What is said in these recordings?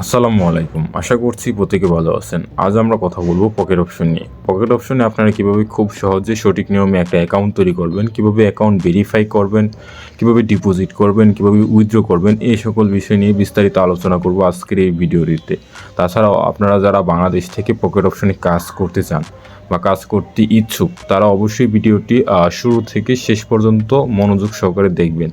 আসসালামু আলাইকুম। আশা করছি প্রত্যেকে ভালো আছেন। আজ আমরা কথা বলব পকেট অপশন নিয়ে। পকেট অপশনে আপনারা কীভাবে খুব সহজে সঠিক নিয়মে একটা অ্যাকাউন্ট তৈরি করবেন, কীভাবে অ্যাকাউন্ট ভেরিফাই করবেন, কীভাবে ডিপোজিট করবেন, কীভাবে উইথড্র করবেন, এই সকল বিষয় নিয়ে বিস্তারিত আলোচনা করব আজকের এই ভিডিওটিতে। তাছাড়াও আপনারা যারা বাংলাদেশ থেকে পকেট অপশনে কাজ করতে চান বা কাজ করতে ইচ্ছুক, তারা অবশ্যই ভিডিওটি শুরু থেকে শেষ পর্যন্ত মনোযোগ সহকারে দেখবেন।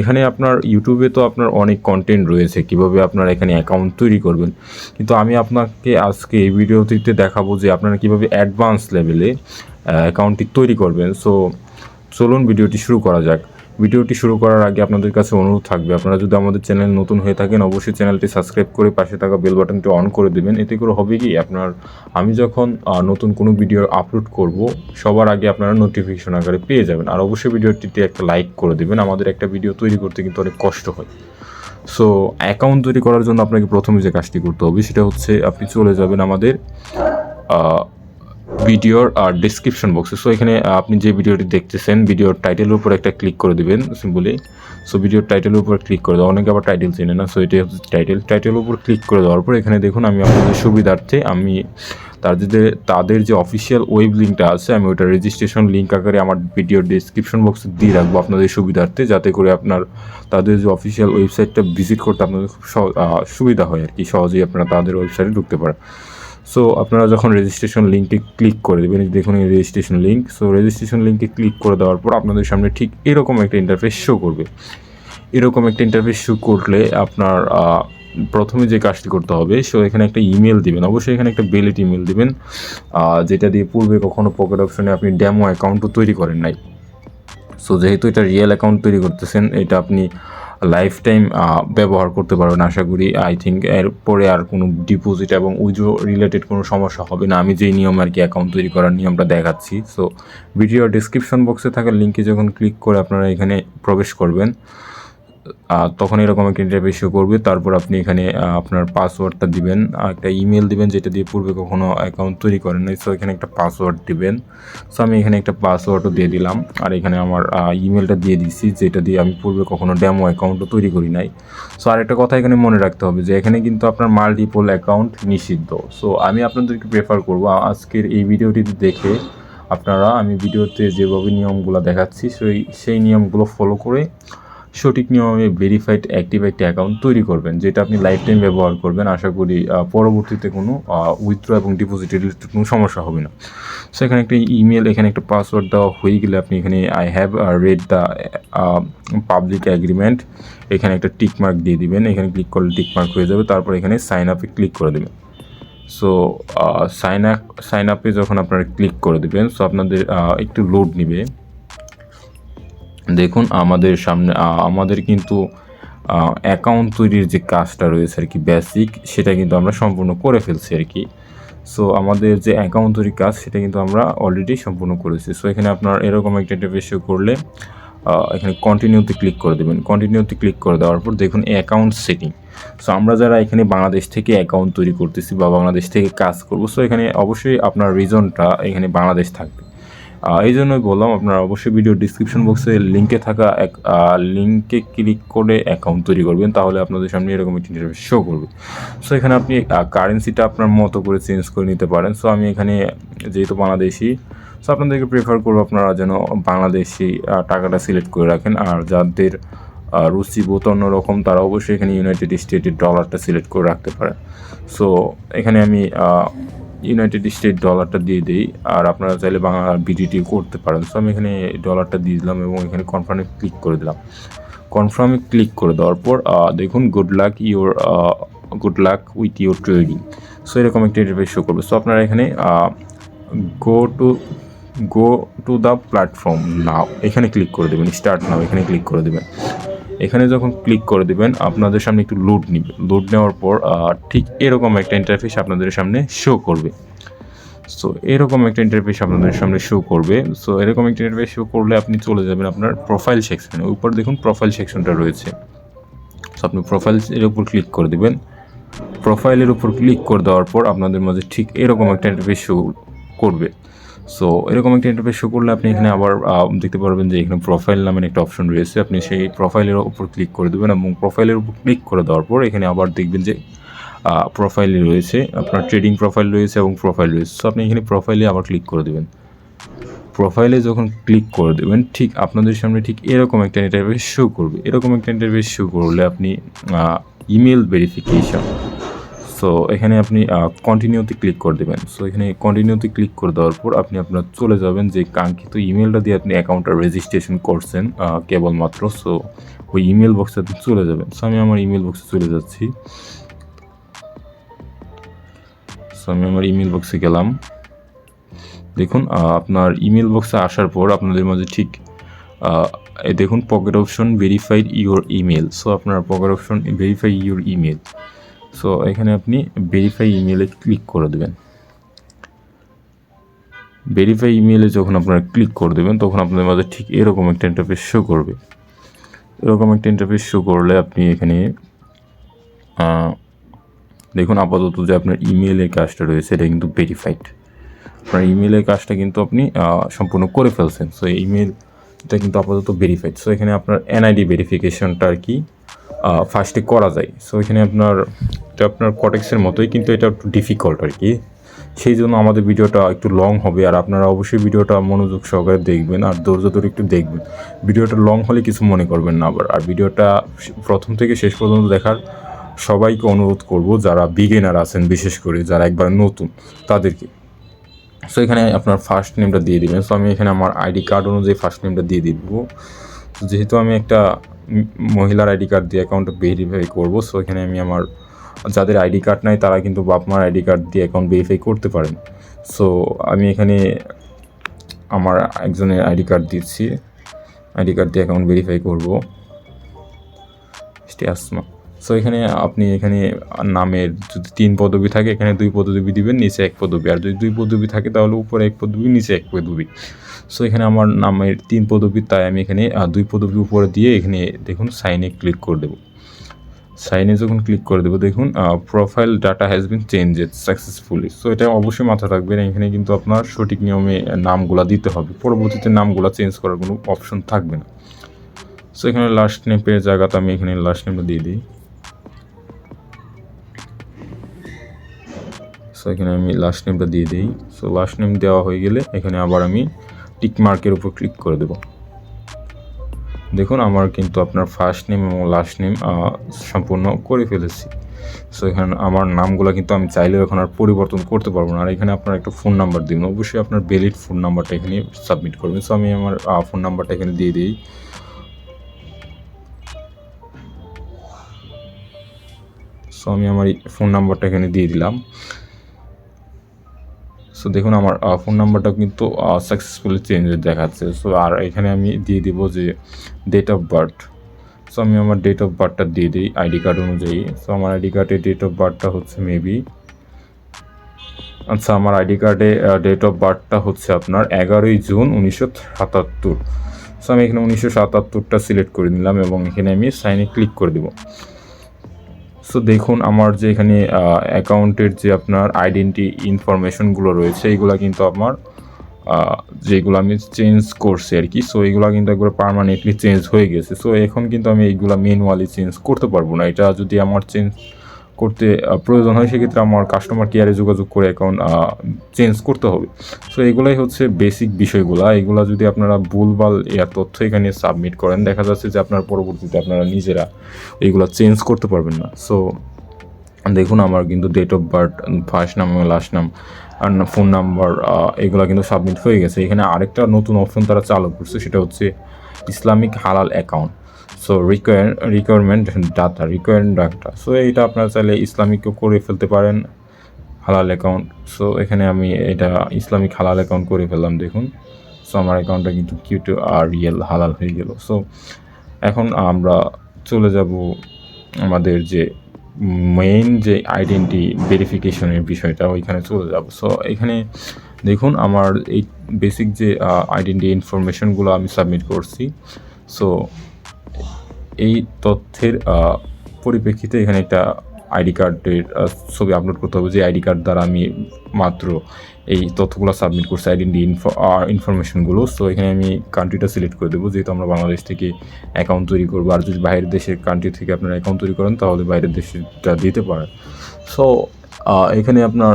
এখানে আপনার ইউটিউবে তো আপনার অনেক কন্টেন্ট রয়েছে, কীভাবে আপনারা এখানে অ্যাকাউন্ট তৈরি করবেন। কিন্তু আমি আপনাকে আজকে এই ভিডিওটিতে দেখাবো যে আপনারা কীভাবে অ্যাডভান্স লেভেলে অ্যাকাউন্টটি তৈরি করবেন। সো চলুন ভিডিওটি শুরু করা যাক। ভিডিওটি শুরু করার আগে আপনাদের কাছে অনুরোধ থাকবে। আপনারা যদি আমাদের চ্যানেল নতুন হয়ে থাকেন, অবশ্যই চ্যানেলটি সাবস্ক্রাইব করে পাশে থাকা বেল বাটনটি অন করে দেবেন। এতে করে হবে কি, আপনার, আমি যখন নতুন কোনো ভিডিও আপলোড করব, সবার আগে আপনারা নোটিফিকেশন আকারে পেয়ে যাবেন। আর অবশ্যই ভিডিওটিতে একটা লাইক করে দেবেন। আমাদের একটা ভিডিও তৈরি করতে কিন্তু অনেক কষ্ট হয়। সো অ্যাকাউন্ট তৈরি করার জন্য আপনাকে প্রথমে যে কাজটি করতে হবে, সেটা হচ্ছে আপনি চলে যাবেন আমাদের ভিডিওর আর ডিসক্রিপশন বক্সে সো এখানে আপনি যে ভিডিওটি দেখতেছেন, ভিডিওর টাইটেলের উপর একটা ক্লিক করে দেবেন সিম্পলি সো ভিডিওর টাইটেলের উপর ক্লিক করে দেওয়া। অনেকে আবার টাইটেল চেনে না সো এটাই হচ্ছে টাইটেল টাইটেলের উপর ক্লিক করে দেওয়ার পর, এখানে দেখুন, আমি আপনাদের সুবিধার্থে আমি তাদের তাদের যে অফিসিয়াল ওয়েব লিঙ্কটা আছে, আমি ওটা রেজিস্ট্রেশন লিঙ্ক আকারে আমার ভিডিওর ডিসক্রিপশন বক্সে দিয়ে রাখব আপনাদের সুবিধার্থে, যাতে করে আপনার তাদের যে অফিসিয়াল ওয়েবসাইটটা ভিজিট করতে আপনাদের খুব সুবিধা হয় আর কি, সহজেই আপনারা তাদের ওয়েবসাইটে ঢুকতে পারেন। সো আপনারা যখন রেজিস্ট্রেশন লিঙ্কে ক্লিক করে দেবেন দেখুন এই রেজিস্ট্রেশন লিঙ্ক সো রেজিস্ট্রেশন লিঙ্কে ক্লিক করে দেওয়ার পর আপনাদের সামনে ঠিক এরকম একটা ইন্টারফেস শো করবে। এরকম একটা ইন্টারফেস শো করলে আপনার প্রথমে যে কাজটি করতে হবে সো এখানে একটা ইমেল দিবেন। অবশ্যই এখানে একটা বেলেট ইমেল দিবেন যেটা দিয়ে পূর্বে কখনো পকেট অপশনে আপনি ড্যামো অ্যাকাউন্টও তৈরি করেন নাই। সো যেহেতু এটা রিয়েল অ্যাকাউন্ট তৈরি করতেছেন, এটা আপনি লাইফ টাইম ব্যবহার করতে পারবেন আশা করি। আই থিঙ্ক এরপরে আর কোনো ডিপোজিট এবং উইজো রিলেটেড কোনো সমস্যা হবে না। আমি যেই নিয়ম আর কি অ্যাকাউন্ট তৈরি করার নিয়মটা দেখাচ্ছি। সো ভিডিও ডিসক্রিপশন বক্সে থাকা লিঙ্কে যখন ক্লিক করে আপনারা এখানে প্রবেশ করবেন। তখন এরকম একটা ইন্টারফেস শো করবে, তারপর আপনি এখানে আপনার পাসওয়ার্ডটা দিবেন একটা ইমেল দিবেন যেটা দিয়ে পূর্বে কখনো অ্যাকাউন্ট তৈরি করেন নাই সো এখানে একটা পাসওয়ার্ড দিবেন। সো আমি এখানে একটা পাসওয়ার্ডও দিয়ে দিলাম, আর এখানে আমার ইমেলটা দিয়ে দিচ্ছি যেটা দিয়ে আমি পূর্বে কখনো ডেমো অ্যাকাউন্টও তৈরি করি নাই। সো আরেকটা কথা এখানে মনে রাখতে হবে যে, এখানে কিন্তু আপনার মাল্টিপল অ্যাকাউন্ট নিষিদ্ধ। সো আমি আপনাদেরকে প্রেফার করব আজকের এই ভিডিওটিতে দেখে আপনারা, আমি ভিডিওতে যেভাবে নিয়মগুলো দেখাচ্ছি, সেই সেই নিয়মগুলো ফলো করে সঠিক নিয়মে ভেরিফাইড অ্যাক্টিভ একটা অ্যাকাউন্ট তৈরি করবেন, যেটা আপনি লাইফ টাইম ব্যবহার করবেন। আশা করি পরবর্তীতে কোনো উইথড্র এবং ডিপোজিট কোনো সমস্যা হবে না। সো এখানে একটা ইমেল এখানে একটা পাসওয়ার্ড দেওয়া হয়ে গেলে আপনি এখানে I have read the public agreement এখানে একটা টিক মার্ক দিয়ে দিবেন। এখানে ক্লিক করলে টিক মার্ক হয়ে যাবে। তারপর এখানে সাইন আপে ক্লিক করে দেবেন। সো সাইন আপ সাইন আপে যখন আপনারা ক্লিক করে দেবেন সো আপনাদের একটু লোড নেবে। দেখুন, আমাদের সামনে আমাদের কিন্তু অ্যাকাউন্ট তৈরির যে কাজটা রয়েছে আর কি বেসিক সেটা কিন্তু আমরা সম্পূর্ণ করে ফেলছি আর কি। সো আমাদের যে অ্যাকাউন্ট তৈরির কাজ, সেটা কিন্তু আমরা অলরেডি সম্পূর্ণ করেছি। সো এখানে আপনার এরকম একটা ইন্টারফেস করলে এখানে কন্টিনিউতে ক্লিক করে দেবেন। কন্টিনিউতে ক্লিক করে দেওয়ার পর দেখুন অ্যাকাউন্ট সেটিং সো আমরা যারা এখানে বাংলাদেশ থেকে অ্যাকাউন্ট তৈরি করতেছি বা বাংলাদেশ থেকে কাজ করব সো এখানে অবশ্যই আপনার রিজনটা এখানে বাংলাদেশ থাকবে। এই জন্যই বললাম আপনারা অবশ্যই ভিডিও ডিসক্রিপশন বক্সে লিঙ্কে থাকা এক লিঙ্কে ক্লিক করে অ্যাকাউন্ট তৈরি করবেন তাহলে আপনাদের সামনে এরকম একটি ইন্টারফেস শো করবে। সো এখানে আপনি কারেন্সিটা আপনার মতো করে চেঞ্জ করে নিতে পারেন। সো আমি এখানে যেহেতু বাংলাদেশি সো আপনাদেরকে প্রেফার করব আপনারা যেন বাংলাদেশি টাকাটা সিলেক্ট করে রাখেন। আর যাদের আহ, রুচি বোধ অন্যরকম তারা অবশ্যই এখানে ইউনাইটেড স্টেটের ডলারটা সিলেক্ট করে রাখতে পারে সো এখানে আমি ইউনাইটেড স্টেট ডলারটা দিয়ে দিই, আর আপনারা চাইলে বাংলা বিডিটি করতে পারেন। সো আমি এখানে ডলারটা দিয়ে দিলাম এবং এখানে কনফার্মে ক্লিক করে দিলাম। কনফার্মে ক্লিক করে দেওয়ার পর দেখুন good luck your good luck with your trading so এরকম একটা ইন্টারফেস শো করবে। সো আপনারা এখানে go to go to the platform now এখানে ক্লিক করে দেবেন স্টার্ট নাও এখানে ক্লিক করে দেবেন। এখানে যখন ক্লিক করে দেবেন, আপনাদের সামনে একটু লোড নিবে। লোড নেওয়ার পর ঠিক এরকম একটা ইন্টারফেস আপনাদের সামনে শো করবে। সো এরকম একটা ইন্টারফেস আপনাদের সামনে শো করবে। সো এরকম একটা ইন্টারফেস শো করলে আপনি চলে যাবেন আপনার প্রোফাইল সেকশনে উপর দেখুন প্রোফাইল সেকশনটা রয়েছে। সো আপনি প্রোফাইল এর উপর ক্লিক করে দেবেন। প্রোফাইলের উপর ক্লিক করে দেওয়ার পর আপনাদের মাঝে ঠিক এরকম একটা ইন্টারফেস শো করবে। সো এরকম একটা ইন্টারফেস শো করলে আপনি এখানে আবার দেখতে পারবেন যে এখানে প্রোফাইল নামের একটা অপশন রয়েছে। আপনি সেই প্রোফাইলের উপর ক্লিক করে দেবেন এবং প্রোফাইলের উপর ক্লিক করে দেওয়ার পর এখানে আবার দেখবেন যে প্রোফাইলে রয়েছে, আপনার ট্রেডিং প্রোফাইল রয়েছে এবং প্রোফাইল রয়েছে। সো আপনি এখানে প্রোফাইলে আবার ক্লিক করে দেবেন। প্রোফাইলে যখন ক্লিক করে দেবেন, ঠিক আপনাদের সামনে ঠিক এরকম একটা ইন্টারভেস শো করবে। এরকম একটা ইন্টারভেস শো করলে আপনি ইমেল ভেরিফিকেশন সো এখানে আপনি কন্টিনিউতে ক্লিক করে দেবেন। সো এখানে কন্টিনিউতে ক্লিক করে দেওয়ার পর আপনি আপনার চলে যাবেন যে কাঙ্ক্ষিত ইমেলটা দিয়ে আপনি অ্যাকাউন্টটা রেজিস্ট্রেশন করছেন কেবলমাত্র। সো ওই ইমেল বক্সে আপনি চলে যাবেন। সো আমি আমার ইমেল বক্সে চলে যাচ্ছি। সো আমি আমার ইমেল বক্সে গেলাম। দেখুন আপনার ইমেল বক্সে আসার পর আপনাদের মাঝে ঠিক দেখুন pocket option verified your email so আপনার pocket option verify your email so এখানে আপনি ভেরিফাই ইমেলে ক্লিক করে দেবেন। ভেরিফাই ইমেলে যখন আপনারা ক্লিক করে দেবেন, তখন আপনাদের মাঝে ঠিক এরকম একটা ইন্টারফেস শো করবে। এরকম একটা ইন্টারফেস শো করলে আপনি এখানে দেখুন আপাতত যে আপনার ইমেলের কাজটা রয়েছে, এটা কিন্তু ভেরিফাইড আপনার ইমেলের কাজটা কিন্তু আপনি সম্পূর্ণ করে ফেলছেন। সো ইমেল এটা কিন্তু আপাতত ভেরিফাইড সো এখানে আপনার এনআইডি ভেরিফিকেশনটা আর কি ফার্স্টে করা যায়। সো এখানে আপনার, এটা আপনার কটেক্সের মতোই, কিন্তু এটা একটু ডিফিকাল্ট আর কি। সেই জন্য আমাদের ভিডিওটা একটু লং হবে, আর আপনারা অবশ্যই ভিডিওটা মনোযোগ সহকারে দেখবেন, আর ধৈর্য ধরে একটু দেখবেন। ভিডিওটা লং হলে কিছু মনে করবেন না আবার। আর ভিডিওটা প্রথম থেকে শেষ পর্যন্ত দেখার সবাইকে অনুরোধ করব, যারা বিগিনার আছেন, বিশেষ করে যারা একবার নতুন, তাদেরকে। সো এখানে আপনার ফার্স্ট নেমটা দিয়ে দিবেন। সো আমি এখানে আমার আইডি কার্ড অনুযায়ী ফার্স্ট নেমটা দিয়ে দিব। যেহেতু আমি একটা মহিলার আইডি কার্ড দিয়ে অ্যাকাউন্ট ভেরিফাই করব। সো এখানে আমি আমার যাদের আইডি কার্ড নাই, তারা কিন্তু বাপ মার আইডি কার্ড দিয়ে অ্যাকাউন্ট ভেরিফাই করতে পারেন। সো আমি এখানে আমার একজনের আইডি কার্ড দিচ্ছি। আইডি কার্ড দিয়ে অ্যাকাউন্ট ভেরিফাই করব। আসমা সো এখানে আপনি এখানে নামের যদি তিন পদবি থাকে, এখানে দুই পদবি দিবেন, নিচে এক পদবি। আর যদি দুই পদবি থাকে, তাহলে উপরে এক পদবি, নিচে এক পদবি। সো এখানে আমার নামের তিন পদবি, তাই আমি এখানে দুই পদবি উপরে দিয়ে এখানে দেখুন সাইনে ক্লিক করে দেবো। সাইনে যখন ক্লিক করে দেবো, দেখুন profile data has been changed successfully so এটা অবশ্যই মাথা রাখবেন, এখানে কিন্তু আপনার সঠিক নিয়মে নামগুলো দিতে হবে। পরবর্তীতে নামগুলো চেঞ্জ করার কোনো অপশন থাকবে না। সো এখানে লাস্ট নেম পেয়ে জায়গাতে আমি এখানে লাস্ট নেমটা দিয়ে দিই। সো এখানে আমি লাস্ট নেমটা দিয়ে দিই। সো লাস্ট নেম দেওয়া হয়ে গেলে এখানে আবার আমি টিক মার্কের উপর ক্লিক করে দেবো। দেখুন, আমার কিন্তু আপনার ফার্স্ট নেম এবং লাস্ট নেম সম্পূর্ণ করে ফেলেছি। সো এখানে আমার নামগুলো কিন্তু আমি চাইলেও এখন আর পরিবর্তন করতে পারব না। আর এখানে আপনার একটা ফোন নাম্বার দিবেন অবশ্যই আপনার ভ্যালিড ফোন নাম্বারটা এখানে সাবমিট করবেন। সো আমি আমার ফোন নাম্বারটা এখানে দিয়ে দিই। সো আমি আমার ফোন নাম্বারটা এখানে দিয়ে দিলাম। সো দেখুন আমার ফোন নাম্বারটা কিন্তু সাকসেসফুলি চেঞ্জ দেখাচ্ছে। সো আর এখানে আমি দিয়ে দিব যে ডেট অফ বার্থ সো আমি আমার ডেট অফ বার্থটা দিয়ে দিই আইডি কার্ড অনুযায়ী। সো আমার আইডি কার্ডে ডেট অফ বার্থটা হচ্ছে মেবি আচ্ছা আমার আইডি কার্ডে ডেট অফ বার্থটা হচ্ছে আপনার এগারোই জুন উনিশশো সাতাত্তর। সো আমি এখানে উনিশশো সাতাত্তরটা সিলেক্ট করে নিলাম এবং এখানে আমি সাইনে ক্লিক করে দেবো। সো দেখুন, আমার যে এখানে অ্যাকাউন্টের যে আপনার আইডেন্টি ইনফরমেশনগুলো রয়েছে এইগুলো কিন্তু আমার যেগুলো আমি চেঞ্জ করছি আর কি সো এইগুলো কিন্তু একবার পারমানেন্টলি চেঞ্জ হয়ে গেছে। সো এখন কিন্তু আমি এইগুলো ম্যানুয়ালি চেঞ্জ করতে পারব না। এটা যদি আমার চেঞ্জ করতে প্রয়োজন হয়, সেক্ষেত্রে আমার কাস্টমার কেয়ারে যোগাযোগ করে অ্যাকাউন্ট চেঞ্জ করতে হবে। সো এগুলাই হচ্ছে বেসিক বিষয়গুলো। এগুলো যদি আপনারা ভুলভাল তথ্য এখানে সাবমিট করেন, দেখা যাচ্ছে যে আপনার পরবর্তীতে আপনারা নিজেরা এইগুলো চেঞ্জ করতে পারবেন না। সো দেখুন, আমার কিন্তু ডেট অফ বার্থ ফার্স্ট নাম এবং লাস্ট নাম আর ফোন নাম্বার এগুলো কিন্তু সাবমিট হয়ে গেছে। এখানে আরেকটা নতুন অপশন তারা চালু করছে, সেটা হচ্ছে ইসলামিক হালাল account so require requirement data requirement data so এটা আপনারা চাইলে ইসলামিকও করে ফেলতে পারেন, হালাল অ্যাকাউন্ট সো এখানে আমি এটা ইসলামিক হালাল অ্যাকাউন্ট করে ফেললাম, দেখুন। সো আমার অ্যাকাউন্টটা কিন্তু কিউটু আর রিয়েল হালাল হয়ে গেল। সো এখন আমরা চলে যাব আমাদের যে মেইন যে আইডেন্টি ভেরিফিকেশনের বিষয়টা, ওইখানে চলে যাব। সো এখানে দেখুন, আমার এই বেসিক যে আইডেন্টি ইনফরমেশনগুলো আমি সাবমিট করছি। সো এই তথ্যের পরিপ্রেক্ষিতে এখানে একটা আইডি কার্ডের ছবি আপলোড করতে হবে যে আইডি কার্ড দ্বারা আমি মাত্র এই তথ্যগুলো সাবমিট করছি আইডেন্টি ইনফরমেশনগুলো সো এখানে আমি কান্ট্রিটা সিলেক্ট করে দেবো। যেহেতু আমরা বাংলাদেশ থেকে অ্যাকাউন্ট তৈরি করব, আর যদি বাইরের দেশের কান্ট্রি থেকে আপনারা অ্যাকাউন্ট তৈরি করেন, তাহলে বাইরের দেশেরটা দিতে পারেন। সো এখানে আপনার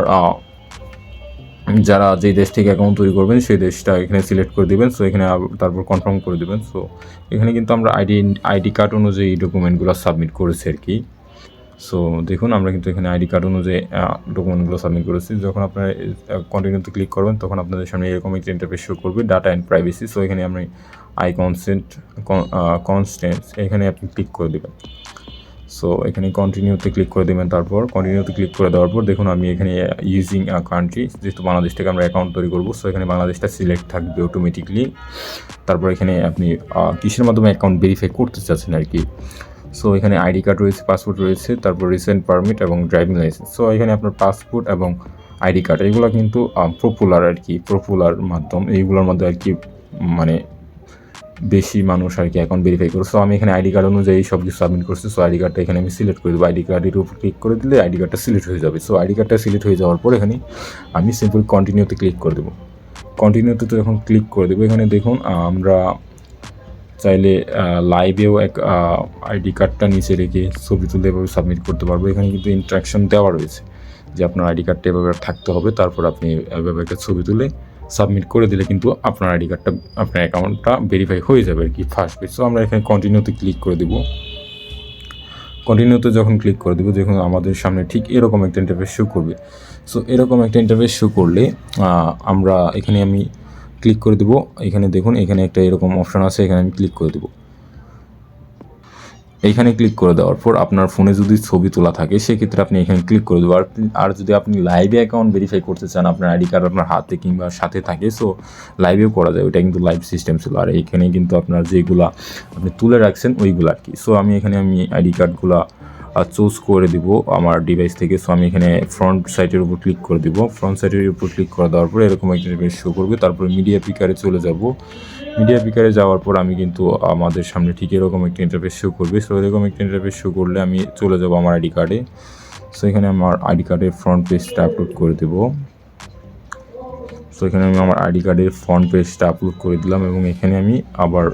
যারা যে দেশ থেকে অ্যাকাউন্ট তৈরি করবেন, সেই দেশটা এখানে সিলেক্ট করে দিবেন সো এখানে তারপর কনফার্ম করে দিবেন। সো এখানে কিন্তু আমরা আইডি আইডি কার্ড অনুযায়ী ডকুমেন্টগুলো সাবমিট করেছি আর কি। সো দেখুন, আমরা কিন্তু এখানে আইডি কার্ড অনুযায়ী ডকুমেন্টগুলো সাবমিট করেছি। যখন আপনারা কন্টিনিউতে ক্লিক করবেন, তখন আপনাদের সামনে এরকম একটা ইন্টারফেস শো করবে ডাটা অ্যান্ড প্রাইভেসি সো এখানে আপনি আই কনসেন্ট কনস্ট্যান্স এখানে আপনি ক্লিক করে দেবেন। সো এখানে কন্টিনিউতে ক্লিক করে দেবেন তারপর। কন্টিনিউতে ক্লিক করে দেওয়ার পর দেখুন আমি এখানে ইউজিং কান্ট্রি যেহেতু বাংলাদেশ থেকে আমরা অ্যাকাউন্ট তৈরি করব সো এখানে বাংলাদেশটা সিলেক্ট থাকবে অটোমেটিকলি তারপর এখানে আপনি কিসের মাধ্যমে অ্যাকাউন্ট ভেরিফাই করতে চাচ্ছেন আর কি? সো এখানে আইডি কার্ড রয়েছে পাসপোর্ট রয়েছে, তারপর রিসেন্ট পারমিট এবং ড্রাইভিং লাইসেন্স সো এখানে আপনার পাসপোর্ট এবং আইডি কার্ড এগুলো কিন্তু পপুলার আর কি পপুলার মাধ্যম। এইগুলোর মধ্যে আর কি মানে বেশি মানুষ আর কি অ্যাকাউন্ট ভেরিফাই করে। সো আমি এখানে আইডি কার্ড অনুযায়ী সব কিছু সাবমিট করছি সো আইডি কার্ডটা এখানে আমি সিলেক্ট করে দেবো। আইডি কার্ডের উপর ক্লিক করে দিলে আইডি কার্ডটা সিলেক্ট হয়ে যাবে। সো আইডি কার্ডটা সিলেক্ট হয়ে যাওয়ার পর এখানে আমি সিম্পল কন্টিনিউতে ক্লিক করে দেবো। কন্টিনিউতে তো এখন ক্লিক করে দেবো। এখানে দেখুন, আমরা চাইলে লাইভেও এক আইডি কার্ডটা নিচে রেখে ছবি তুলে এভাবে সাবমিট করতে পারব। এখানে কিন্তু ইন্ট্রাকশন দেওয়া রয়েছে যে আপনার আইডি কার্ডটা এভাবে থাকতে হবে। তারপর আপনি এভাবে একটা ছবি তুলে সাবমিট করে দিলে কিন্তু আপনার আইডি কার্ডটা আপনার অ্যাকাউন্টটা ভেরিফাই হয়ে যাবে আর কি ফার্স্ট পেজ সো আমরা এখানে কন্টিনিউতে ক্লিক করে দেবো। কন্টিনিউতে যখন ক্লিক করে দেবো, দেখুন আমাদের সামনে ঠিক এরকম একটা ইন্টারফেস শো করবে। সো এরকম একটা ইন্টারফেস শো করলে আমরা এখানে আমি ক্লিক করে দেবো। এখানে দেখুন, এখানে একটা এরকম অপশান আছে, এখানে আমি ক্লিক করে দেবো। এইখানে ক্লিক করে দেওয়ার পর আপনার ফোনে যদি ছবি তোলা থাকে, সেক্ষেত্রে আপনি এখানে ক্লিক করে দেবো আর যদি আপনি লাইভে অ্যাকাউন্ট ভেরিফাই করতে চান, আপনার আইডি কার্ড আপনার হাতে কিংবা সাথে থাকে সো লাইভেও করা যায়। ওইটা কিন্তু লাইভ সিস্টেম ছিল। আর এখানে কিন্তু আপনার যেগুলো আপনি তুলে রাখছেন, ওইগুলো আর কি। সো আমি এখানে আমি আইডি কার্ডগুলো চুজ করে দিব আমার ডিভাইস থেকে। সো আমি এখানে ফ্রন্ট সাইটের উপর ক্লিক করে দিব। ফ্রন্ট সাইটের উপর ক্লিক করে দেওয়ার পরে এরকম একটা ইন্টারফেস শো করবে। তারপরে মিডিয়া পিকারে চলে যাব। মিডিয়া পিকারে যাওয়ার পর আমি কিন্তু আমাদের সামনে ঠিক এরকম একটা ইন্টারফেস শো করবে। সো এরকম একটা ইন্টারফেস শো করলে আমি চলে যাব আমার আইডি কার্ডে সো এখানে আমার আইডি কার্ডের ফ্রন্ট পেজটা আপলোড করে দেবো। সো এখানে আমি আমার আইডি কার্ডের ফ্রন্ট পেজটা আপলোড করে দিলাম এবং এখানে আমি আবার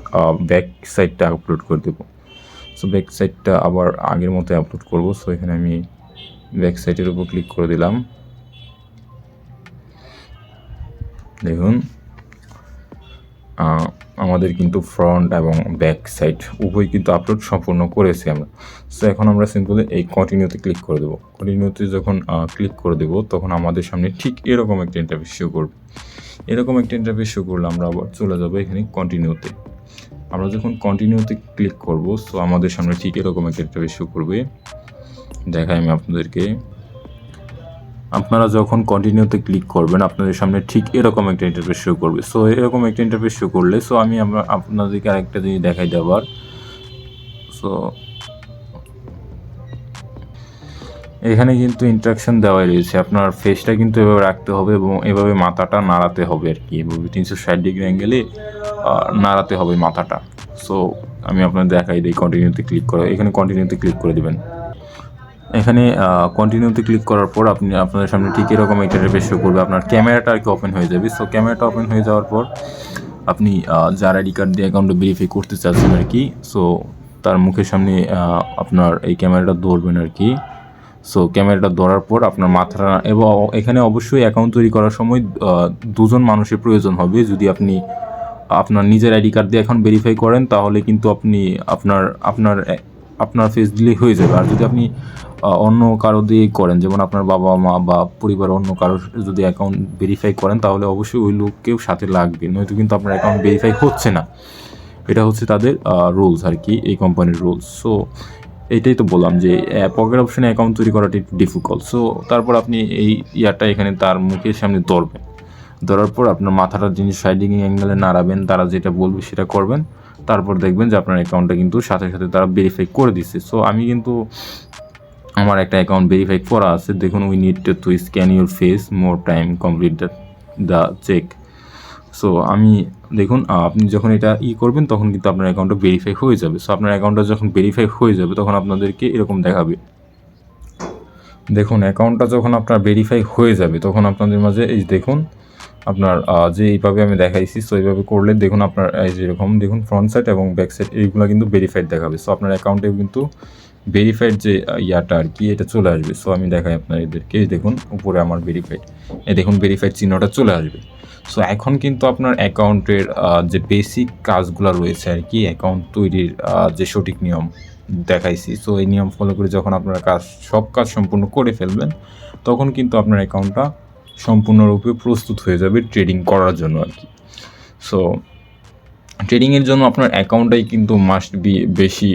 ব্যাক সাইডটা আপলোড করে দেবো। সো ব্যাক সাইডটা আবার আগের মতো আপলোড করব। সো এখানে আমি ব্যাক সাইডের উপর ক্লিক করে দিলাম। দেখুন আমাদের কিন্তু ফ্রন্ট এবং ব্যাক সাইড উভয় কিন্তু আপলোড সম্পূর্ণ করেছি আমরা। সো এখন আমরা সিম্পলি এই কন্টিনিউতে ক্লিক করে দেবো। কন্টিনিউতে যখন ক্লিক করে দেবো, তখন আমাদের সামনে ঠিক এরকম একটা ইন্টারভিউ শো করবে। এরকম একটা ইন্টারভিউ শো করলে আমরা আবার চলে যাব এখানে কন্টিনিউতে আমরা যখন কন্টিনিউতে ক্লিক করব সো আমাদের সামনে ঠিক এরকম একটা শো করবে। দেখাই আমি আপনাদেরকে। আপনারা যখন কন্টিনিউতে ক্লিক করবেন, আপনাদের সামনে ঠিক এরকম একটা ইন্টারফেস শো করবে। সো এরকম একটা ইন্টারফেস শো করলে সো আমি আপনাদেরকে আরেকটা জিনিস দেখাই দেবার সো এখানে কিন্তু ইন্ট্রাকশন দেওয়াই রয়েছে। আপনার ফেসটা কিন্তু এভাবে রাখতে হবে এবং এভাবে মাথাটা নাড়াতে হবে আর কি। এভাবে তিনশো ষাট ডিগ্রি অ্যাঙ্গেলে নাড়াতে হবে মাথাটা। সো আমি আপনার দেখাই দিই কন্টিনিউতে ক্লিক করে। এখানে কন্টিনিউতে ক্লিক করে দেবেন। এখানে কন্টিনিউতে ক্লিক করার পর আপনি, আপনাদের সামনে ঠিক এরকম ইন্টারফেস শো করবে। আপনার ক্যামেরাটা আর কি ওপেন হয়ে যাবে। সো ক্যামেরাটা ওপেন হয়ে যাওয়ার পর আপনি যার আইডি কার্ড দিয়ে অ্যাকাউন্টটা ভেরিফাই করতে চাচ্ছেন আর কি সো তার মুখের সামনে আপনার এই ক্যামেরাটা ধরবেন আর কি। সো ক্যামেরাটা ধরার পর আপনার মাথাটা এবং এখানে অবশ্যই অ্যাকাউন্ট তৈরি করার সময় দুজন মানুষের প্রয়োজন হবে। যদি আপনি আপনার নিজের আইডি কার্ড দিয়ে এখন ভেরিফাই করেন, তাহলে কিন্তু আপনি আপনার আপনার আপনার ফেস দিলেই হয়ে যাবে। আর যদি আপনি অন্য কারও দিয়ে করেন, যেমন আপনার বাবা মা বা পরিবার অন্য কারও যদি অ্যাকাউন্ট ভেরিফাই করেন, তাহলে অবশ্যই ওই লোককেও সাথে লাগবে। নয়তো কিন্তু আপনার অ্যাকাউন্ট ভেরিফাই হচ্ছে না। এটা হচ্ছে তাদের রুলস আর কি, এই কোম্পানির রুলস সো এইটাই তো বললাম যে পকেট অপশনে অ্যাকাউন্ট তৈরি করাটা একটু ডিফিকাল্ট সো তারপর আপনি এই ইয়ারটা এখানে তার মুখের সামনে ধরবেন। ধরার পর আপনার মাথাটা জিনিস সাইডিং অ্যাঙ্গেলে নাড়াবেন, তারা যেটা বলবে সেটা করবেন। তারপর দেখবেন যে আপনার অ্যাকাউন্টটা কিন্তু সাথে সাথে তারা ভেরিফাই করে দিচ্ছে। সো আমি কিন্তু আমার একটা অ্যাকাউন্ট ভেরিফাই করা আছে। দেখুন we need to scan your face more time complete the check so আমি দেখুন আপনি যখন এটা ই করবেন, তখন কিন্তু আপনার অ্যাকাউন্টটা ভেরিফাই হয়ে যাবে। সো আপনার অ্যাকাউন্টটা যখন ভেরিফাই হয়ে যাবে, তখন আপনাদেরকে এরকম দেখাবে। দেখুন অ্যাকাউন্টটা যখন আপনার ভেরিফাই হয়ে যাবে, তখন আপনাদের মাঝে এই দেখুন, আপনার যে এইভাবে আমি দেখাইছি সো এইভাবে করলে দেখুন আপনার, এই যেরকম দেখুন ফ্রন্ট সাইড এবং ব্যাক সাইড এইগুলো কিন্তু ভেরিফাইড দেখাবে। সো আপনার অ্যাকাউন্টেও কিন্তু ভেরিফাইড যে ইয়াটা আর কি, এটা চলে আসবে। সো আমি দেখাই আপনাদেরকে, এই দেখুন, উপরে আমার ভেরিফাইড এই দেখুন ভেরিফাইড চিহ্নটা চলে আসবে। সো এখন কিন্তু আপনার অ্যাকাউন্টের যে বেসিক কাজগুলো রয়েছে আর কি, অ্যাকাউন্ট তৈরির যে সঠিক নিয়ম দেখাইছি। সো এই নিয়ম ফলো করে যখন আপনারা কাজ, সব কাজ সম্পূর্ণ করে ফেলবেন, তখন কিন্তু আপনার অ্যাকাউন্টটা সম্পূর্ণরূপে প্রস্তুত হয়ে যাবে ট্রেডিং করার জন্য আর কি। সো ট্রেডিংয়ের জন্য আপনার অ্যাকাউন্টটাই কিন্তু মাস্ট বি বেশি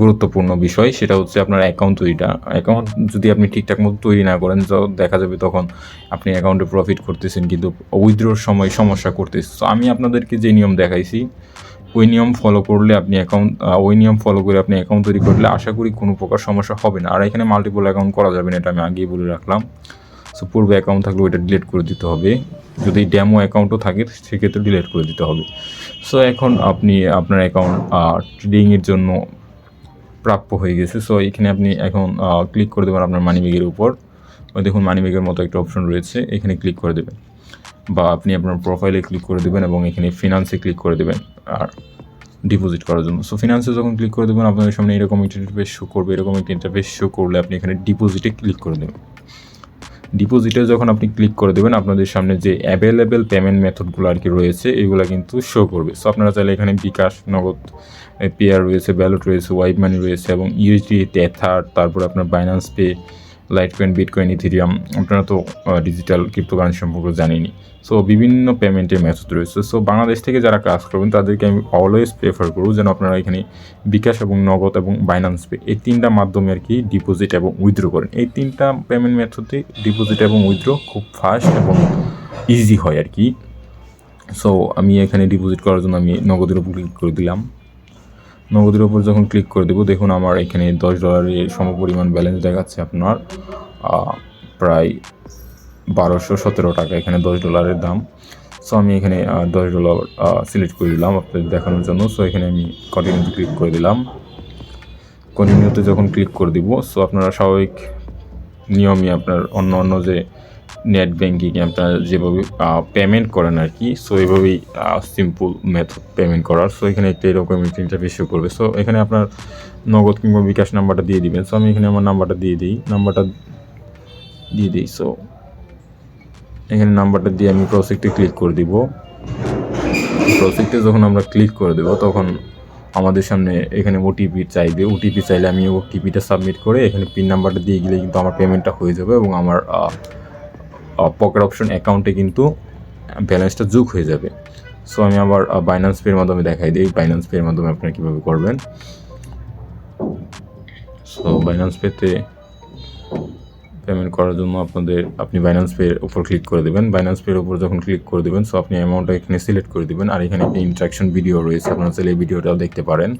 গুরুত্বপূর্ণ বিষয়, সেটা হচ্ছে আপনার অ্যাকাউন্ট তৈরিটা। অ্যাকাউন্ট যদি আপনি ঠিকঠাক মতো তৈরি না করেন তো দেখা যাবে তখন আপনি অ্যাকাউন্টে প্রফিট করতেছেন কিন্তু উইথড্রোর সময় সমস্যা করতেছে। তো আমি আপনাদেরকে যে নিয়ম দেখাইছি, ওই নিয়ম ফলো করলে আপনি অ্যাকাউন্ট ওই নিয়ম ফলো করে আপনি অ্যাকাউন্ট তৈরি করলে আশা করি কোনো প্রকার সমস্যা হবে না। আর এখানে মাল্টিপল অ্যাকাউন্ট করা যাবে না, এটা আমি আগেই বলে রাখলাম। সো পূর্বে অ্যাকাউন্ট থাকলে ওইটা ডিলিট করে দিতে হবে। যদি ড্যামো অ্যাকাউন্টও থাকে, সেক্ষেত্রে ডিলিট করে দিতে হবে। সো এখন আপনি আপনার অ্যাকাউন্ট ট্রেডিংয়ের জন্য প্রাপ্য হয়ে গেছে। সো এখানে আপনি এখন ক্লিক করে দেবেন আপনার মানিব্যাগের উপর। দেখুন মানিব্যাগের মতো একটা অপশন রয়েছে, এখানে ক্লিক করে দেবেন। বা আপনি আপনার প্রোফাইলে ক্লিক করে দেবেন এবং এখানে ফিনান্সে ক্লিক করে দেবেন আর ডিপোজিট করার জন্য। সো ফিনান্সে যখন ক্লিক করে দেবেন, আপনাদের সামনে এরকম একটা ইন্টারফেস শো করবে। এরকম একটা ইন্টারফেস শো করলে আপনি এখানে ডিপোজিটে ক্লিক করে দেবেন। ডিপোজিটে যখন আপনি ক্লিক করে দেবেন, আপনাদের সামনে যে অ্যাভেলেবেল পেমেন্ট মেথডগুলো আর কি রয়েছে, এগুলো কিন্তু শো করবে। সো আপনারা চাইলে এখানে বিকাশ, নগদ পেয়ার রয়েছে ব্যালট রয়েছে ওয়াইপ মানি রয়েছে এবং ইউএসডি টেথার তারপর আপনার Binance pay litecoin bitcoin Ethereum আপনারা তো ডিজিটাল ক্রিপ্টোকারেন্সি সম্পর্কে জানেনই। সো বিভিন্ন পেমেন্টের মেথড রয়েছে। সো বাংলাদেশ থেকে যারা কাজ করবেন, তাদেরকে আমি অলওয়েজ প্রেফার করব যেন আপনারা এখানে বিকাশ এবং নগদ এবং বাইন্যান্স পে এই তিনটা মাধ্যমে আর কি ডিপোজিট এবং উইথড্র করেন। এই তিনটা পেমেন্ট মেথডে ডিপোজিট এবং উইথড্র খুব ফাস্ট এবং ইজি হয় আর কি। সো আমি এখানে ডিপোজিট করার জন্য আমি নগদের উপর ক্লিক করে দিলাম। নগদের উপর যখন ক্লিক করে দেবো, দেখুন আমার এখানে দশ ডলারের সমপরিমাণ ব্যালেন্স দেখাচ্ছে আপনার প্রায় বারোশো সতেরো টাকা, এখানে দশ ডলারের দাম। সো আমি এখানে দশ ডলার সিলেক্ট করে দিলাম আপনাদের দেখানোর জন্য। সো এখানে আমি কন্টিনিউতে ক্লিক করে দিলাম। কন্টিনিউতে যখন ক্লিক করে দিব সো আপনারা স্বাভাবিক নিয়মই আপনার অন্য অন্য যে নেট ব্যাঙ্কিং আপনারা যেভাবে পেমেন্ট করেন আর কি সো এইভাবেই সিম্পল মেথড পেমেন্ট করার। সো এখানে একটা এরকম ইন্টারফেস শো করবে। সো এখানে আপনার নগদ কিংবা বিকাশ নাম্বারটা দিয়ে দিবেন। সো আমি এখানে আমার নাম্বারটা দিয়ে দিই। নাম্বারটা দিয়ে দিই। সো এখানে নাম্বারটা দিয়ে আমি প্রসেক্টে ক্লিক করে দিব। প্রসেক্টে যখন আমরা ক্লিক করে দেবো, তখন আমাদের সামনে এখানে ওটিপি চাইবে। ওটিপি চাইলে আমি ওটিপিটা সাবমিট করে এখানে পিন নাম্বারটা দিয়ে গেলে কিন্তু আমার পেমেন্টটা হয়ে যাবে এবং আমার পকেট অপশন অ্যাকাউন্টে কিন্তু ব্যালেন্সটা যোগ হয়ে যাবে। সো আমি আবার বাইন্যান্স পের মাধ্যমে দেখাই দিই। বাইন্যান্স পের মাধ্যমে আপনারা কীভাবে করবেন? সো বাইন্যান্স পেতে পেমেন্ট করার জন্য আপনাদের, আপনি বাইন্যান্স পের উপর ক্লিক করে দেবেন। বাইন্যান্স পের উপর যখন ক্লিক করে দেবেন সো আপনি অ্যামাউন্টটা এখানে সিলেক্ট করে দেবেন। আর এখানে একটা ইন্ট্রাকশন ভিডিও রয়েছে, আপনারা চাইলে এই ভিডিওটাও দেখতে পারেন।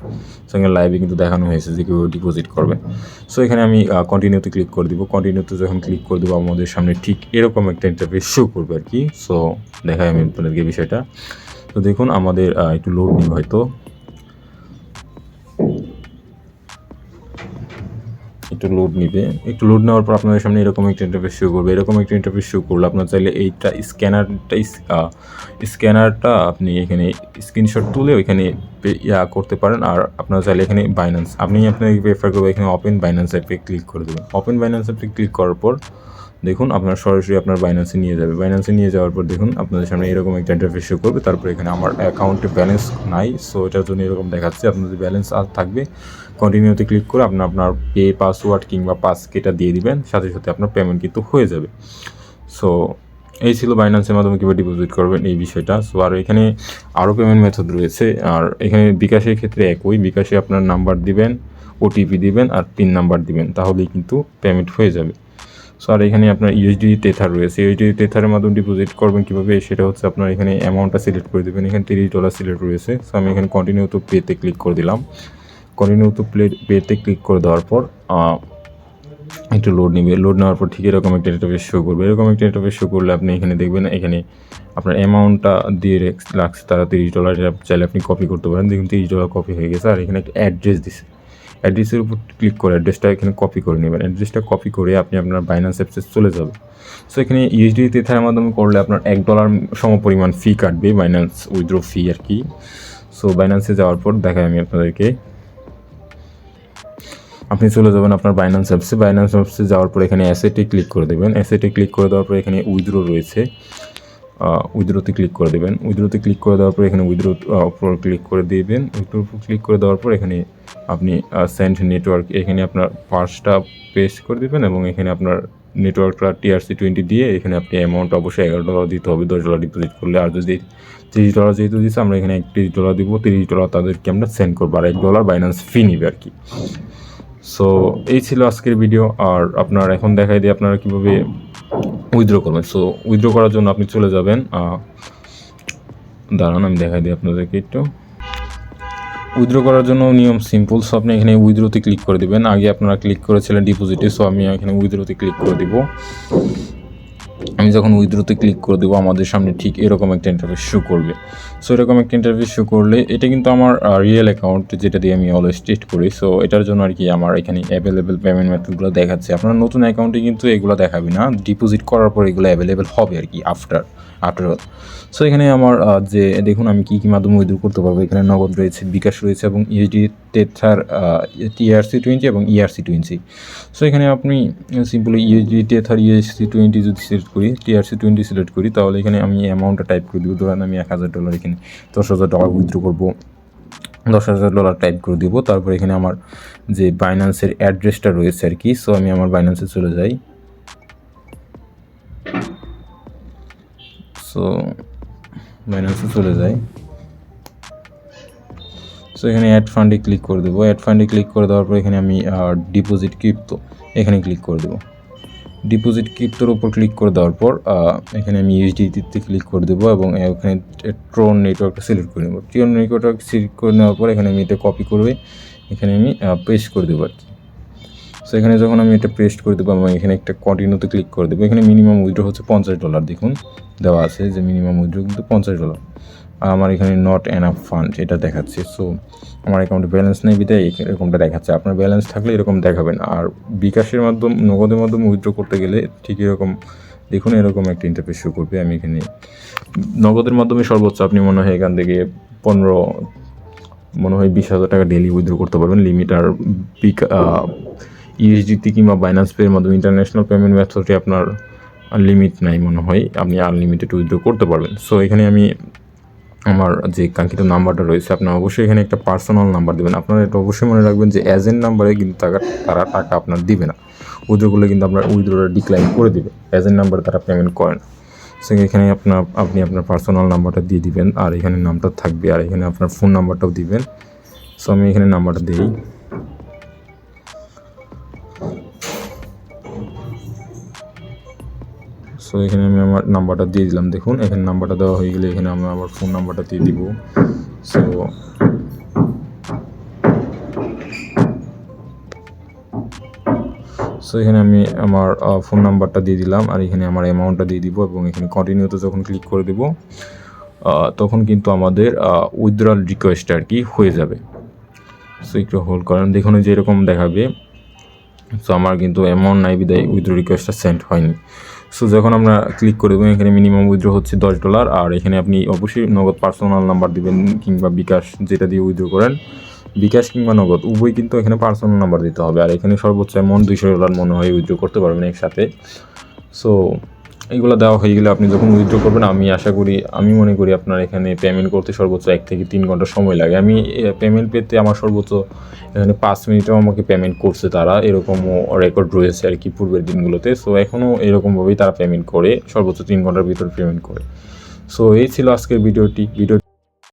সঙ্গে লাইভে কিন্তু দেখানো হয়েছে যে কেউ ডিপোজিট করবেন সো এখানে আমি কন্টিনিউতে ক্লিক করে দিব। কন্টিনিউতে যখন ক্লিক করে দেবো, আমাদের সামনে ঠিক এরকম একটা ইন্টারফেস শো করবে আর কি। সো দেখাই আমি আপনাদেরকে বিষয়টা। তো দেখুন, আমাদের একটু লোড নিব হয়তো। একটু লোড নিবে। একটু লোড নেওয়ার পর আপনাদের সামনে এরকম একটা ইন্টারফেস শো করবে। এরকম একটা ইন্টারফেস শো করলে আপনার চাইলে এইটা স্ক্যানারটা স্ক্যানারটা আপনি এখানে স্ক্রিনশট তুলে ওইখানে ইয়া করতে পারেন। আর আপনার চাইলে এখানে বাইন্যান্স আপনি আপনাকে প্রেফার করবেন এখানে ওপেন বাইন্যান্স অ্যাপে ক্লিক করে দেবেন। ওপেন বাইন্যান্স অ্যাপে ক্লিক করার পর দেখুন আপনার সরাসরি আপনার বাইন্যান্সে নিয়ে যাবে। বাইন্যান্সে নিয়ে যাওয়ার পর দেখুন আপনাদের সামনে এরকম একটা ইন্টারফেস শো করবে। তারপর এখানে আমার অ্যাকাউন্টে ব্যালেন্স নাই সো এটার জন্য এরকম দেখাচ্ছে, আপনাদের ব্যালেন্স আর থাকবে। কন্টিনিউতে ক্লিক করে আপনি আপনার পে পাসওয়ার্ড কিংবা পাস কেটা দিয়ে দিবেন, সাথে সাথে আপনার পেমেন্ট কিন্তু হয়ে যাবে। সো এই ছিল বাইন্যান্সের মাধ্যমে কীভাবে ডিপোজিট করবেন এই বিষয়টা। সো আর এখানে আরও পেমেন্ট মেথড রয়েছে। আর এখানে বিকাশের ক্ষেত্রে একই, বিকাশে আপনার নাম্বার দিবেন ওটিপি দিবেন আর পিন নাম্বার দিবেন, তাহলেই কিন্তু পেমেন্ট হয়ে যাবে। সো আর এখানে আপনার ইউএসডি টেথার রয়েছে। ইউএসডি টেথারের মাধ্যমে ডিপোজিট করবেন কীভাবে? সেটা হচ্ছে আপনার এখানে অ্যামাউন্টটা সিলেক্ট করে দেবেন। এখানে তিরিশ ডলার সিলেক্ট রয়েছে। সো আমি এখানে কন্টিনিউ টু পেতে ক্লিক করে দিলাম। কন্টিনিউ টু প্লে পেতে ক্লিক করে দেওয়ার পর একটু লোড নেবে। লোড নেওয়ার পর ঠিক এরকম একটা ইন্টারফেস শো করবে। এরকম একটা ইন্টারফেস শো করলে আপনি এখানে দেখবেন এখানে আপনার অ্যামাউন্টটা দিয়ে লাগছে তারা তিরিশ ডলার চাইলে আপনি কপি করতে পারেন। দেখুন তিরিশ ডলার কপি হয়ে গেছে। আর এখানে একটা অ্যাড্রেস দিছে। অ্যাড্রেসের উপর ক্লিক করে অ্যাড্রেসটা এখানে কপি করে নেবেন। অ্যাড্রেসটা কপি করে আপনি আপনার বাইন্যান্স অ্যাপসে চলে যাবেন। সো এখানে ইউএসডি তেথার মাধ্যমে করলে আপনার এক ডলার সমপরিমাণ ফি কাটবে বাইন্যান্স উইথড্র ফি আর কি। সো বাইন্যান্সে যাওয়ার পর দেখাই আমি আপনাদেরকে। আপনি চলে যাবেন আপনার বাইন্যান্স অ্যাপসে বাইন্যান্স অ্যাপসে যাওয়ার পর এখানে অ্যাসেটে ক্লিক করে দেবেন। অ্যাসেটে ক্লিক করে দেওয়ার পর এখানে উইথড্রো রয়েছে। উইথড্রোতে ক্লিক করে দেবেন। উইথড্রোতে ক্লিক করে দেওয়ার পর এখানে উইথড্রো উপর ক্লিক করে দিবেন। উইথড্রোর উপর ক্লিক করে দেওয়ার পর এখানে আপনি সেন্ট নেটওয়ার্ক এখানে আপনার পার্সটা পেস্ট করে দিবেন এবং এখানে আপনার নেটওয়ার্কটা টিআরসি টোয়েন্টি দিয়ে এখানে আপনি অ্যামাউন্ট অবশ্যই এগারো ডলার দিতে হবে, দশ ডলার ডিপোজিট করলে। আর যদি তিরিশ ডলার যেহেতু দিচ্ছে আমরা এখানে একত্রিশ ডলার দিব। তিরিশ ডলার তাদেরকে আমরা সেন্ড করব আর এক ডলার বাইন্যান্স ফি নিবে আর কি। সো এই ছিল আজকের ভিডিও আর আপনার এখন দেখাই দিয়ে আপনারা কীভাবে উইথড্র করবেন। সো উইথড্র করার জন্য আপনি চলে যাবেন। দাঁড়ান, আমি দেখাই দিই আপনাদেরকে একটু। উইথড্র করার জন্য নিয়ম সিম্পল সো আপনি এখানে উইথড্রোতে ক্লিক করে দেবেন। আগে আপনারা ক্লিক করেছিলেন ডিপোজিটে সো আমি এখানে উইথড্রোতে ক্লিক করে দিব। আমি যখন উইথড্রোতে ক্লিক করে দেবো, আমাদের সামনে ঠিক এরকম একটা ইন্টারভিউ শো করবে। সো এরকম একটা ইন্টারভিউ শো করলে এটা কিন্তু আমার রিয়েল অ্যাকাউন্ট যেটা দিয়ে আমি অলওয়েজ টেস্ট করি। সো এটার জন্য আর কি আমার এখানে অ্যাভেলেবেল পেমেন্ট মেথডগুলো দেখাচ্ছে। আপনার নতুন অ্যাকাউন্টে কিন্তু এগুলো দেখাবে না। ডিপোজিট করার পর এগুলো অ্যাভেলেবেল হবে আর কি আফটার অল সো এখানে আমার যে, দেখুন আমি কী কী মাধ্যমে উইথড্র করতে পারব। এখানে নগদ রয়েছে, বিকাশ রয়েছে এবং ইউএসডি টেথার টিআরসি টোয়েন্টি এবং ইআরসি টোয়েন্টি সো এখানে আপনি simply USD Tether USC twenty যদি সিলেক্ট করি টিআরসি টোয়েন্টি সিলেক্ট করি, তাহলে এখানে আমি অ্যামাউন্টটা টাইপ করে দিব। ধরেন আমি এক হাজার ডলার এখানে দশ হাজার ডলার উইথড্র করব। দশ হাজার ডলার টাইপ করে দিব। তারপর এখানে আমার যে বাইন্যান্সের অ্যাড্রেসটা রয়েছে আর কি সো আমি আমার বাইন্যান্সে চলে যাই। সো বাইন্যান্সে চলে যাই সো এখানে অ্যাড ফান্ডে ক্লিক করে দেবো। অ্যাড ফান্ডে ক্লিক করে দেওয়ার পর এখানে আমি ডিপোজিট ক্রিপ্টো এখানে ক্লিক করে দেবো। ডিপোজিট ক্রিপ্টোর উপর ক্লিক করে দেওয়ার পর এখানে আমি ইউএসডিতে ক্লিক করে দেবো এবং এখানে ট্রোন নেটওয়ার্কটা সিলেক্ট করে নেব। ট্রোন নেটওয়ার্ক সিলেক্ট করে নেওয়ার পর এখানে আমি এটা কপি করে এখানে আমি পেস্ট করে দেবো আর কি। সো এখানে যখন আমি এটা পেস্ট করে দেবো এবং এখানে একটা কন্টিনিউতে ক্লিক করে দেবো। এখানে মিনিমাম উইথড্র হচ্ছে পঞ্চাশ ডলার দেখুন। দেওয়া আছে যে মিনিমাম উইড্রো কিন্তু পঞ্চাশ ডলার আর আমার এখানে নট এনাফ ফান্ড এটা দেখাচ্ছে। সো আমার অ্যাকাউন্টে ব্যালেন্স নেই বিদায় এরকমটা দেখাচ্ছে। আপনার ব্যালেন্স থাকলে এরকম দেখাবেন। আর বিকাশের মাধ্যম, নগদের মাধ্যমে উইথড্র করতে গেলে ঠিক এরকম, দেখুন এরকম একটা ইন্টারফেস শো করবে। আমি এখানে নগদের মাধ্যমে সর্বোচ্চ আপনি মনে হয় এখান থেকে পনেরো, মনে হয় বিশ হাজার টাকা ডেলি উইথড্র করতে পারবেন। লিমিট আর বিক ইউএসডিটি কিংবা বাইন্যান্স পের মাধ্যমে ইন্টারন্যাশনাল পেমেন্ট মেথডে আপনার লিমিট নাই মনে হয়। আপনি আনলিমিটেড উইথড্র করতে পারবেন। সো এখানে আমি আমার যে কাঙ্ক্ষিত নাম্বারটা রয়েছে, আপনার অবশ্যই এখানে একটা পার্সোনাল নাম্বার দেবেন। আপনারা এটা অবশ্যই মনে রাখবেন যে এজেন্ট নাম্বারে কিন্তু তারা টাকা আপনার দিবে না। উইথড্র করলে কিন্তু আপনার উইথড্রোটা ডিক্লাইন করে দিবে। এজেন্ট নাম্বারে তারা পেমেন্ট করে না। সো এখানে আপনার আপনি আপনার পার্সোনাল নাম্বারটা দিয়ে দিবেন, আর এখানে নামটা থাকবে, আর এখানে আপনার ফোন নাম্বারটাও দিবেন। সো আমি এখানে নাম্বারটা দিই। সো এখানে আমি আমার নাম্বারটা দিয়ে দিলাম। দেখুন, এখানে নাম্বারটা দেওয়া হয়ে গেলে এখানে আমি আমার ফোন নাম্বারটা দিয়ে দিব। সো সো এখানে আমি আমার ফোন নাম্বারটা দিয়ে দিলাম আর এখানে আমার অ্যামাউন্টটা দিয়ে দিব এবং এখানে কন্টিনিউতে যখন ক্লিক করে দেব তখন কিন্তু আমাদের উইথড্রল রিকোয়েস্ট আর কি হয়ে যাবে। সো একটু হোল্ড করেন। দেখুন যেরকম দেখাবে। সো আমার কিন্তু অ্যামাউন্ট নাই বিদায় উইথড্র রিকোয়েস্টটা সেন্ড হয়নি। সো যখন আমরা ক্লিক করে দেবো এখানে মিনিমাম উইথড্র হচ্ছে দশ ডলার আর এখানে আপনি অবশ্যই নগদ পার্সোনাল নাম্বার দিবেন কিংবা বিকাশ যেটা দিয়ে উইথড্র করেন। বিকাশ কিংবা নগদ, উভয় কিন্তু এখানে পার্সোনাল নাম্বার দিতে হবে। আর এখানে সর্বোচ্চ অ্যামাউন্ট দুইশো ডলার মনে হয় উইথড্র করতে পারবেন একসাথে। সো এইগুলো দেওয়া হয়ে গেলে আপনি যখন উইথড্র করবেন, আমি আশা করি, আমি মনে করি আপনার এখানে পেমেন্ট করতে সর্বোচ্চ এক থেকে তিন ঘণ্টা সময় লাগে। আমি পেমেন্ট পেতে আমার সর্বোচ্চ এখানে পাঁচ মিনিটেও আমাকে পেমেন্ট করছে তারা। এরকমও রেকর্ড রয়েছে আর কি পূর্বের দিনগুলোতে। সো এখনও এরকমভাবেই তারা পেমেন্ট করে, সর্বোচ্চ তিন ঘণ্টার ভিতর পেমেন্ট করে। সো এই ছিল আজকের ভিডিওটি। ভিডিও